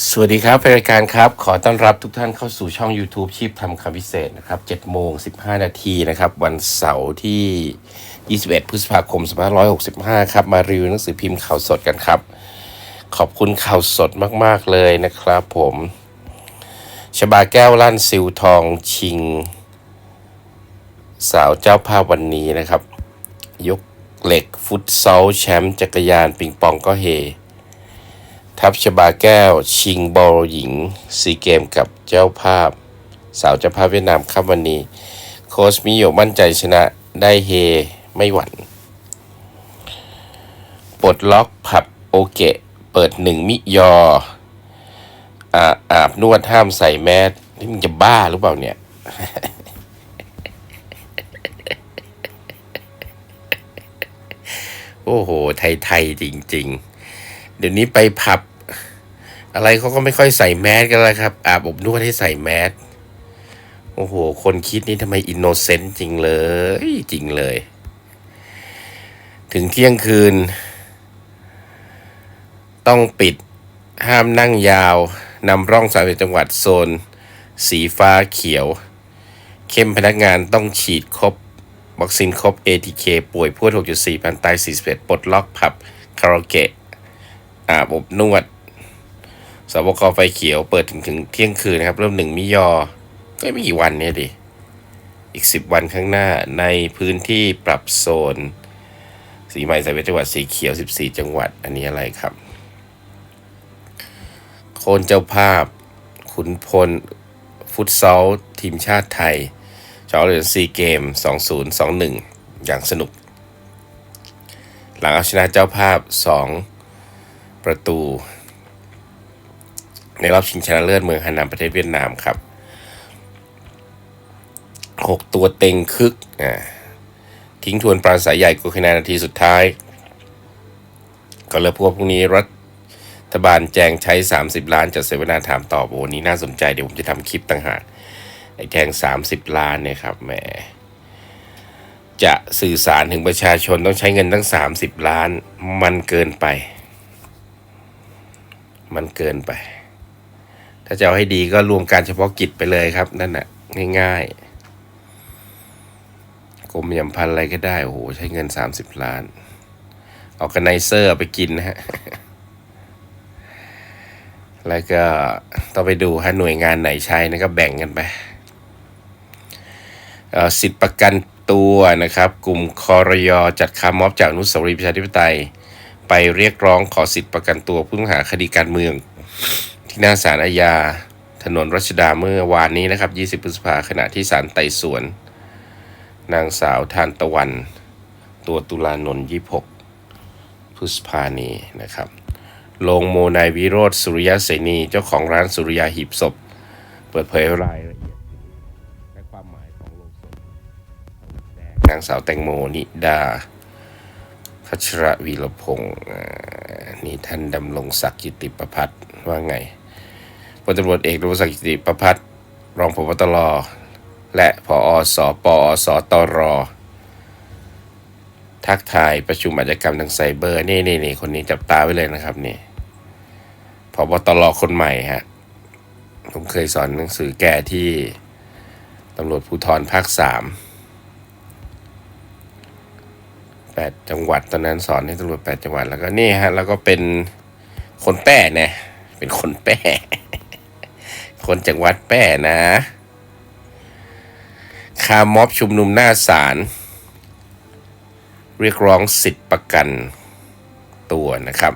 สวัสดีครับรายการครับ ขอต้อนรับทุกท่านเข้าสู่ช่อง YouTube ชีพทำคำพิเศษนะครับ7โมง15 นาทีนะครับ วันเสาร์ที่ 21 พฤษภาคม 2565 ครับ มารีวิวหนังสือพิมพ์ข่าวสดกันครับ ขอบคุณข่าวสดมาก ๆ เลยนะครับผมชบาแก้วลั่นซิวทองชิง สาวเจ้าภาพวันนี้นะครับ ยกเหล็กฟุตซอลแชมป์จักรยานปิงปองก็เฮ ทัพชบาแก้ว ชิงบอลหญิงซีเกมกับเจ้าภาพ สาวเจ้าภาพเวียดนามครับวันนี้ โค้ชมิโยมั่นใจชนะได้เฮไม่หวั่นปลดล็อกผับโอเกะ เปิดหนึ่งมิยออาอาบนวดห้ามใส่แมสนี่มึงจะบ้าหรือเปล่าเนี่ย โอ้โห ไทย ๆ จริง ๆ เดี๋ยวนี้ไปผับ อะไรเขาก็ไม่ค่อยใส่แมสกันแล้วครับ อาบอบนวดให้ใส่แมสโอ้โห คนคิดนี่ทำไมอินโนเซนต์จริงเลย จริงเลย ถึงเที่ยงคืน ต้องปิดห้ามนั่งยาวนำร่องสามจังหวัดโซน สีฟ้าเขียว เข้มพนักงานต้องฉีดครบวัคซีนครบ ATK ป่วยพูด 6.4พันตาย41ปลดล็อกผับ คาราโอเกะ อาบอบนวดสบคไฟเขียวเปิดถึงถึงเที่ยงคืนนะครับ เริ่มหนึ่งมิยอ ก็ไม่กี่วันเนี่ยดิ อีก10วันข้างหน้าในพื้นที่ปรับโซน สีใหม่ใส่เป็นจังหวัดสีเขียว14จังหวัด อันนี้อะไรครับ โคนเจ้าภาพ ขุนพล ฟุตซอล ทีมชาติไทยชอเหรียญซีเกม 2021 อย่างสนุก หลังเอาชนะเจ้าภาพ 2 ประตู ในรอบชิงชนะเลิศเมืองฮานามประเทศเวียดนามครับ 6 ตัวเต็งคึกอ่าทิ้งทวนปราศัยใหญ่กุคะแนนนาทีสุดท้าย ก็เลยพวกพรุ่งนี้รัฐบาลแจงใช้ 30 ล้านจัดเสวนาถามตอบโอ้วันนี้น่าสนใจเดี๋ยวผมจะทำคลิปต่างหากไอ้แทง30 ล้านเนี่ยครับแหมจะสื่อสารถึงประชาชนต้องใช้เงินตั้ง 30 ล้านมันเกินไป มันเกินไป ถ้าจะเอาให้ดีก็รวมการเฉพาะกิจไปเลยครับ นั่นน่ะง่ายๆกรมยำพันอะไรก็ได้ โอ้โห ใช้เงิน 30 ล้าน เอากันไนเซอร์ไปกินนะฮะ แล้วก็ต้องไปดูฮะหน่วยงานไหนใช้นะก็แบ่งกันไปอ่อสิทธิประกันตัวนะครับ กลุ่มคอรยอจัดคาร์ม็อบจากนุสาวรีย์ประชาธิปไตย ไปเรียกร้องขอสิทธิประกันตัวผู้ต้องหาคดีการเมือง ที่หน้าศาลอาญา ถนนรัชดาเมื่อวานนี้นะครับ 20 พฤษภาขณะที่ศาลไต่สวน นางสาวทานตะวัน ตัวตุลานนท์26 พฤษภานี้นะครับลงโมนายวิโรธสุริยะเสนีเจ้าของร้านสุริยาหีบศพ เปิดเผยรายละเอียดและความหมายของโลงศพนางสาวแตงโมนิดา พัชรวีรพงศ์นี่ท่านดำรงศักดิ์กิติประพัฒน์ว่าไงพลตำรวจเอกดำรงศักดิ์กิติประพัฒน์รองพบตรและผอสปอสตรทักทายประชุมอาชญากรรมทางไซเบอร์นี่นี่นี่คนนี้จับตาไว้เลยนะครับนี่พบตรคนใหม่ฮะผมเคยสอนหนังสือแก่ที่ตำรวจภูธรภาคสาม แปดจังหวัดตอนนั้นสอนให้ตำรวจแปดจังหวัดแล้วก็นี่ฮะแล้วก็เป็นคนแป้เนี่ยเป็นคนแป้ คนจังหวัดแป้นะคาม็อบชุมนุมหน้าศาลเรียกร้องสิทธิประกันตัวนะครับ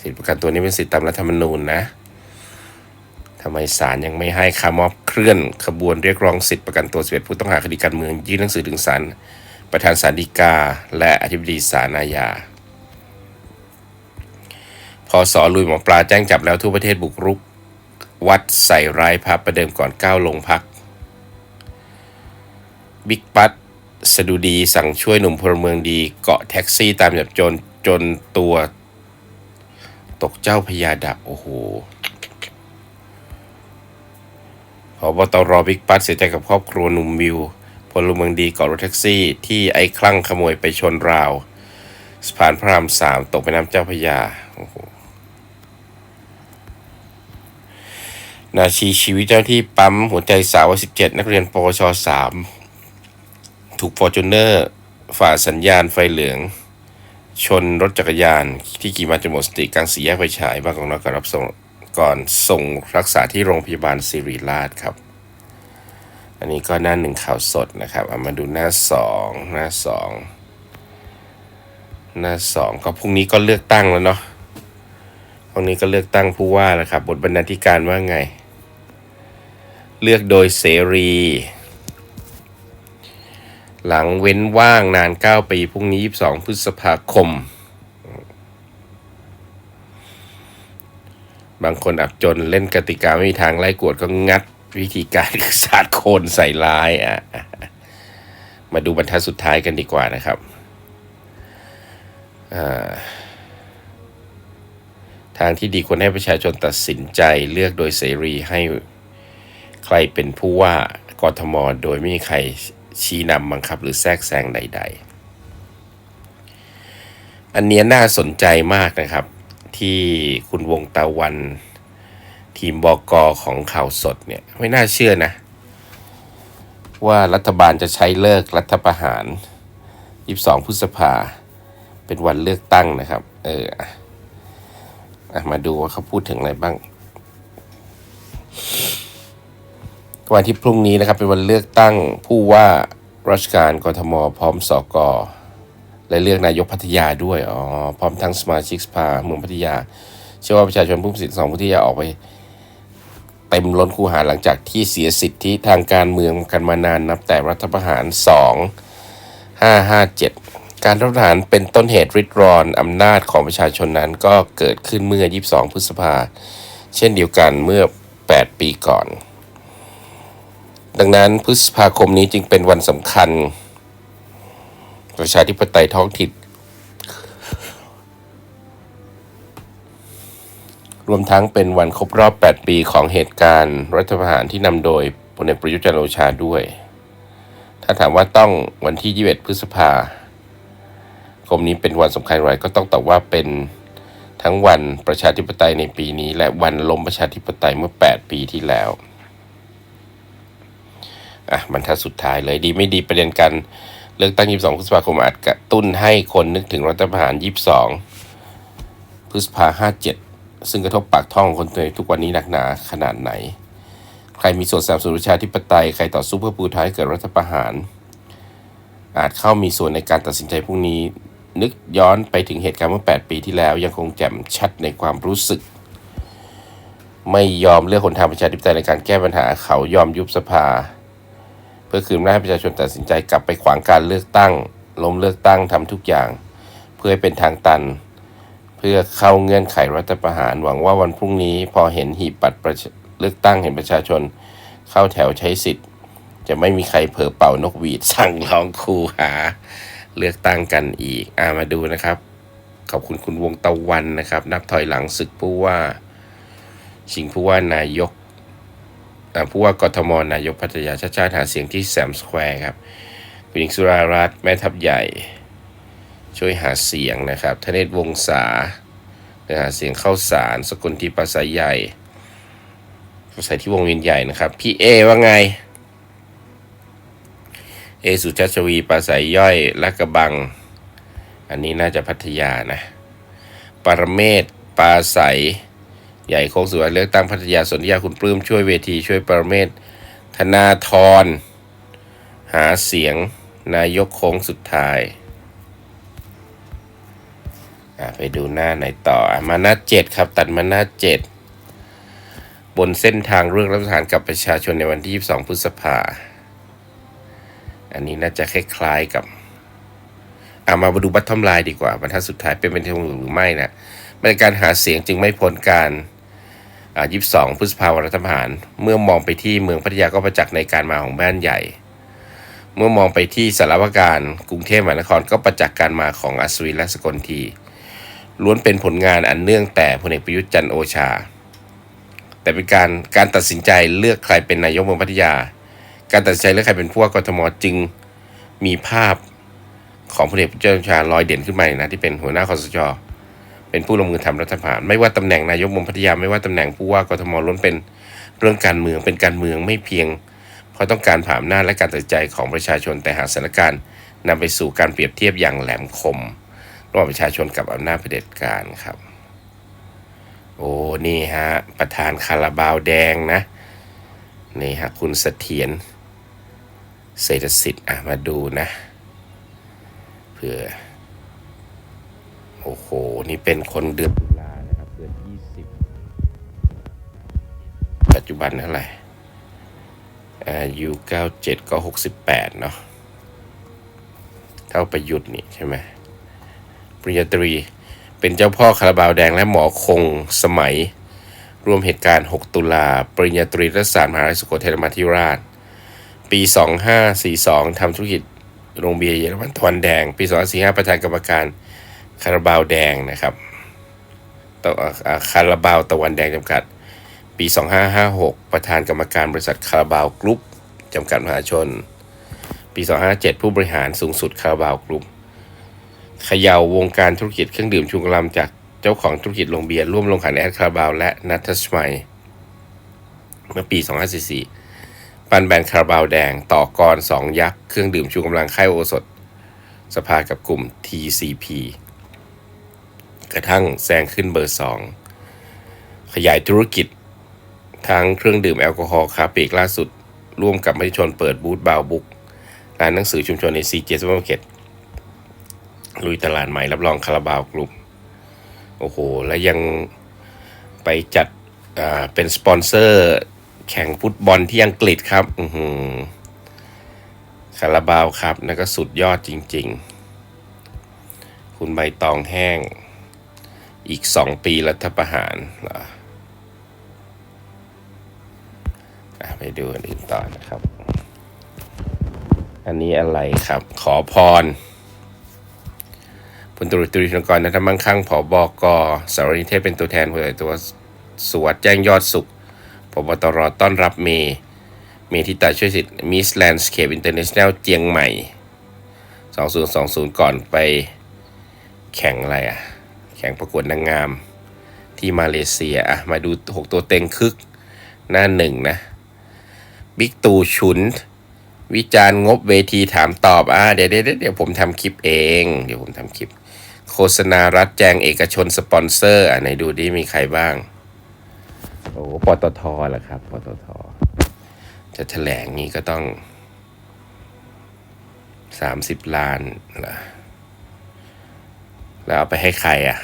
สิทธิประกันตัวนี้เป็นสิทธิตามรัฐธรรมนูญนะทำไมศาลยังไม่ให้คาร์มอบเคลื่อนขบวนเรียกร้องสิทธิประกันตัว11ผู้ต้องหาคดีการเมือง ยื่นหนังสือถึงศาล ประธานศาลฎีกา และอธิบดีศาลอาญาพอสอลุยหมอปลาแจ้งจับแล้วทั่วประเทศบุกรุก วัดใส่ร้ายพระประเดิมก่อนก้าวลงพัก บิ๊กปัตสะดุดีสั่งช่วยหนุ่มพลเมืองดีเกาะแท็กซี่ตามจับโจรจนตัว ตกเจ้าพญาดับ โอ้โหพบตรบิ๊กปัตเสียใจกับครอบครัวหนุ่มวิว พลเมืองดีเกาะรถแท็กซี่ที่ไอ้คลั่งขโมยไปชนราวสะพานพระรามสามตกไปน้ำเจ้าพญาโอ้โหนาชีชีวิตเจ้าที่ปั๊มหัวใจสาววัย17นักเรียนปวช3ถูกฟอร์จูเนอร์ฝ่าสัญญาณไฟเหลือง ชนรถจักรยานที่ขี่มาจนหมดสติกลางสี่แยกไฟฉายบางกอกน้อยก่อนรับส่งก่อนส่งรักษาที่โรงพยาบาลศิริราชครับ อันนี้ก็หน้าหนึ่งข่าวสดนะครับเอามาดูหน้าสองหน้าสองหน้าสองก็พรุ่งนี้ก็เลือกตั้งแล้วเนาะพรุ่งนี้ก็เลือกตั้งผู้ว่าแล้วครับบทบรรณาธิการว่าไง เลือกโดยเสรี หลังเว้นว่างนาน 9 ปีพรุ่งนี้ 22 พฤษภาคม บางคนอับจนเล่นกติกาไม่มีทางไล่กวดก็งัด วิธีการคือสาดโคนใส่ร้ายอะ มาดูบรรทัดสุดท้ายกันดีกว่านะครับทางที่ดีควรให้ประชาชนตัดสินใจเลือกโดยเสรีให้ใครเป็นผู้ว่ากทมโดยไม่มีใครชี้นำบังคับหรือแทรกแซงใด ๆ อันเนี้ยน่าสนใจมากนะครับ ที่คุณวงตะวัน ทีมบอกของข่าวสดเนี่ย ไม่น่าเชื่อนะ ว่ารัฐบาลจะใช้เลิกรัฐประหาร 22 พฤษภา เป็นวันเลือกตั้งนะครับ เออมาดูว่าเขาพูดถึงอะไรบ้างวันที่พรุ่งนี้นะครับ เป็นวันเลือกตั้งผู้ว่าราชการกรทม พร้อมสกและเลือกนายกพัทยาด้วยอ๋อพร้อมทั้งสมาชิกสภาเมืองพัทยา เชื่อว่าประชาชนผู้มีสิทธิ์สองพัทยาออกไป เต็มล้นคูหาหลังจากที่เสียสิทธิทางการเมืองกันมานานนับแต่รัฐประหาร 2 557 การรัฐประหารเป็นต้นเหตุริดรอนอำนาจของประชาชนนั้นก็เกิดขึ้นเมื่อ 22 พฤษภา เช่นเดียวกันเมื่อ 8 ปีก่อน ดังนั้นพฤษภาคมนี้จึงเป็นวันสำคัญ ประชาธิปไตยท้องถิ่น รวมทั้งเป็นวันครบรอบ 8 ปีของเหตุการณ์ รัฐประหารที่นำโดยพลเอกประยุทธ์จันทร์โอชาด้วย ถ้าถามว่าต้องวันที่ 21 พฤษภาคมนี้เป็นวันสำคัญอะไรก็ต้องตอบว่าเป็นทั้งวันประชาธิปไตยในปีนี้ และวันล้มประชาธิปไตยเมื่อ 8 ปีที่แล้ว อะบรรทัดสุดท้ายเลยดีไม่ดีประเด็นการเลือกตั้ง 22 พฤษภาคมอาจกระตุ้นให้คนนึกถึงรัฐประหาร 22 พฤษภา 57 ซึ่งกระทบปากท้องของคนไทยทุกวันนี้หนักหนาขนาดไหน ใครมีส่วนสนับสนุนประชาธิปไตย ใครต่อสู้เพื่อปูท้างให้เกิดรัฐประหาร อาจเข้ามีส่วนในการตัดสินใจพรุ่งนี้ นึกย้อนไปถึงเหตุการณ์เมื่อ 8 ปีที่แล้ว ยังคงแจ่มชัดในความรู้สึก ไม่ยอมเลือกคนทางประชาธิปไตยในการแก้ปัญหาเขายอมยุบสภา เพื่อคืนอำนาจให้ประชาชนตัดสินใจกลับไปขวางการเลือกตั้งล้มเลือกตั้งทำทุกอย่าง เพื่อให้เป็นทางตัน เพื่อเข้าเงื่อนไขรัฐประหารหวังว่าวันพรุ่งนี้พอเห็นหีบบัตรเลือกตั้งเห็นประชาชน เข้าแถวใช้สิทธิ์ จะไม่มีใครเผลอเป่านกหวีดสั่งร้องครูหา เลือกตั้งกันอีกอามาดูนะครับ ขอบคุณคุณวงตะวันนะครับ นับถอยหลังศึกผู้ว่า ชิงผู้ว่านายกผู้ว่ากทมนายกพัทยาชาติชาติหาเสียงที่แซมสแควร์ครับคุณหญิงสุรารัตน์แม่ทัพใหญ่ ช่วยหาเสียงนะครับธเนศวงศาหาเสียงเข้าสาร สกุลทีปราศัยใหญ่ปราศัยที่วงเวียนใหญ่นะครับ พี่เอว่าไง เอสุชัชวีปราศัยย่อยละกระบัง อันนี้น่าจะพัทยานะปรเมศปาศัยใหญ่โค้งสุวรรณเลือกตั้งพัทยาสนธิยาคุณปลื้มช่วยเวทีช่วยปรเมศธนาธรหาเสียงนายกโค้งสุดท้าย ไปดูหน้าไหนต่อมาหน้าเจ็ดครับ ตัดมาหน้าเจ็ดบนเส้นทางเรื่องรัฐประหารกับประชาชนในวันที่ 22 พฤษภา อันนี้น่าจะคล้ายๆกับอะมาดูบัตทอมไลน์ดีกว่าบรรทัดสุดท้ายเป็นเป็นทงหรือไม่นะมาตรการหาเสียงจึงไม่พ้นการอ่า22 พฤษภาวันรัฐประหาร เมื่อมองไปที่เมืองพัทยาก็ประจักษ์ในการมาของบ้านใหญ่ เมื่อมองไปที่สารวการกรุงเทพมหานครก็ประจักษ์การมาของอัศวินและสกลที ล้วนเป็นผลงานอันเนื่องแต่พลเอกประยุทธ์จันโอชา แต่เป็นการการตัดสินใจเลือกใครเป็นนายกเมืองพัทยา การตัดสินใจเลือกใครเป็นผู้ว่ากทมจึงมีภาพของพลเอกประยุทธ์จันโอชาลอยเด่นขึ้นมานะที่เป็นหัวหน้าคอสชเป็นผู้ลงมือทำรัฐประหารไม่ว่าตำแหน่งนายกเมืองพัทยาไม่ว่าตำแหน่งผู้ว่ากทมล้วนเป็นเรื่องการเมืองเป็นการเมืองไม่เพียง เพราะต้องการผ่าอำนาและการตัดสินใจของประชาชนแต่หากสถานการณ์นำไปสู่การเปรียบเทียบอย่างแหลมคม ระหว่างประชาชนกับอำนาจเผด็จการครับ โอ้นี่ฮะ ประธานคาราบาวแดงนะ นี่ฮะ คุณเสถียรเศรษฐสิทธิ์อะมาดูนะ เพื่อ โอ้โห นี่เป็นคนเดือนตุลานะครับ เดือนยี่สิบปัจจุบันเท่าไหร่อายุเก้าเจ็ดก็หกสิบแปดเนาะเท่าประยุทธ์นี่ใช่ไหม ปริญญาตรี เป็นเจ้าพ่อคาราบาวแดงและหมอคงสมัย ร่วมเหตุการณ์ 6 ตุลา ปริญญาตรีรัฐศาสตร์มหาวิทยาลัยสุโขทัยธรรมาธิราช ปี 2542ทำธุรกิจโรงเบียร์เยอรมันตะวันแดง ปี 2545 ประธานกรรมการคาราบาวแดงนะครับตะอ่าคาราบาวตะวันแดงจำกัด ปี 2556 ประธานกรรมการบริษัทคาราบาวกรุ๊ปจำกัดมหาชน ปี 2557ผู้บริหารสูงสุดคาราบาวกรุ๊ป เขย่าวงการธุรกิจเครื่องดื่มชูกำลังจากเจ้าของธุรกิจโรงเบียร์ร่วมลงขันแอดคาราบาวและนัทชมัย เมื่อปี 2544 ปันแบรนด์คาราบาวแดงต่อกรสองยักษ์เครื่องดื่มชูกำลังค่ายโอสถ สภากับกลุ่ม TCP กระทั่งแซงขึ้นเบอร์สองขยายธุรกิจ ทั้งเครื่องดื่มแอลกอฮอล์คาเปกล่าสุด ร่วมกับมติชนเปิดบูธบาวบุกร้านหนังสือชุมชนในซีเจสมาร์เก็ต ลุยตลาดใหม่รับรองคาราบาวกลุ่มโอ้โห แล้วยังไปจัดเป็นสปอนเซอร์ แข่งฟุตบอลที่อังกฤษครับอืคาราบาวครับนั่นก็สุดยอดจริง ๆ คุณใบตองแห้ง อีกสองปีรัฐประหารเหรอไปดูอันอื่นต่อนะครับ อันนี้อะไรครับ ขอพร ลตรวจตรีธนกรนัทมั่งคั่งผอบกสารนิเทศเป็นตัวแทนเผยตัวสวัสดแจ้งยอดสุขพบตรต้อนรับเมย์เมทิตาช่วยสิทธิ์มิสแลนด์สเคปอินเตอร์เนชั่นแนลเจียงใหม่ 2020 ก่อนไปแข่งอะไรอะ แข่งประกวดนางงามที่มาเลเซียอะ มาดู 6 ตัวเต็งคึกหน้าหนึ่งนะ บิ๊กตู่ฉุน วิจารณ์งบเวทีถามตอบ อ่าเดี๋ยวเดี๋ยวเดี๋ยวผมทำคลิปเอง เดี๋ยวผมทำคลิป โฆษณารัฐแจงเอกชนสปอนเซอร์อะไหนดูดิมีใครบ้าง โอ้ปตทแหละครับปตทจะแถลงนี้ก็ต้องสามสิบล้านเหรอแล้วเอาไปให้ใครอะ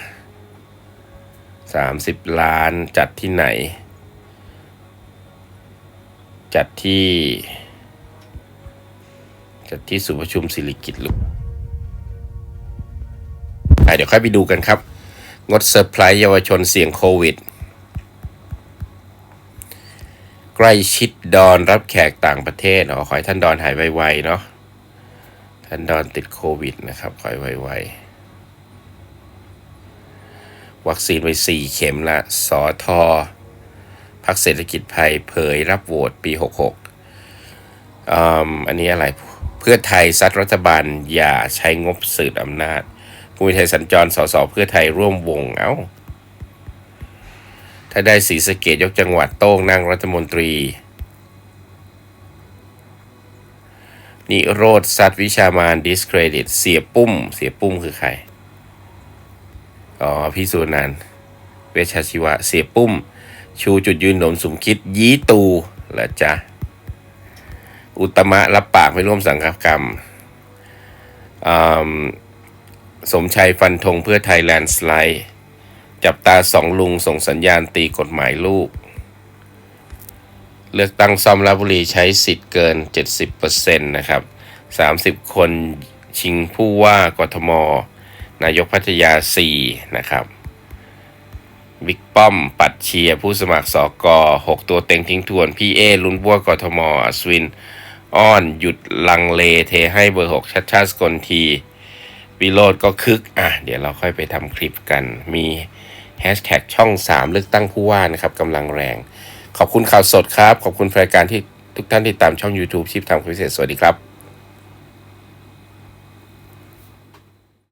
สามสิบล้านจัดที่ไหน จัดที่ จัดที่ศูนย์ประชุมสิริกิติ์หรืออะ เดี๋ยวค่อยไปดูกันครับ งดเซอร์ไพรส์เยาวชนเสี่ยงโควิด ใกล้ชิดดอนรับแขกต่างประเทศอ๋อขอให้ท่านดอนหายไวๆเนาะท่านดอนติดโควิดนะครับขอให้ไวๆวัคซีนไปสี่เข็มละสอทอพักเศรษฐกิจไทยเผยรับโหวตปี 66อันนี้อะไรเพื่อไทยซัดรัฐบาลอย่าใช้งบสืบอำนาจ ภูมิไทยสัญจรสสเพื่อไทยร่วมวงเอ้า ถ้าได้สีสะเกตยกจังหวัดโต้งนั่งรัฐมนตรีนิโรธซัดวิชามานดิสเครดิต เสียปุ้ม เสียปุ้มคือใคร อ๋อ พี่สุนันเวชชาชีวะ เสียปุ้ม ชูจุดยืนหนมสุมคิด ยีตูเหรอจ๊ะ อุตมะรับปากไม่ร่วมสังฆกรรมอืม สมชัยฟันธงเพื่อไทยแลนด์สไลด์จับตาสองลุงส่งสัญญาณตีกฎหมายลูก เลือกตั้งซ่อมราบุรีใช้สิทธิ์เกิน 70%นะครับ 30 คนชิงผู้ว่ากทม นายกพัทยา 4 นะครับบิ๊กป้อม ปัดเชียร์ผู้สมัครสอกอ6ตัวเต็งทิ้งทวน พี่เอลุ้นบัวกทม อัศวิน อ้อน หยุดลังเลเทให้เบอร์ 6 ชัดชาติสกลที วิโรดก็คึก อะ เดี๋ยวเราค่อยไปทำคลิปกัน มีแฮชแท็กช่อง 3 เลือกตั้งผู้ว่านะครับกำลังแรง ขอบคุณข่าวสดครับ ขอบคุณรายการที่ทุกท่านที่ตามช่อง YouTube ชิปทำคลิปพิเศษสวัสดีครับ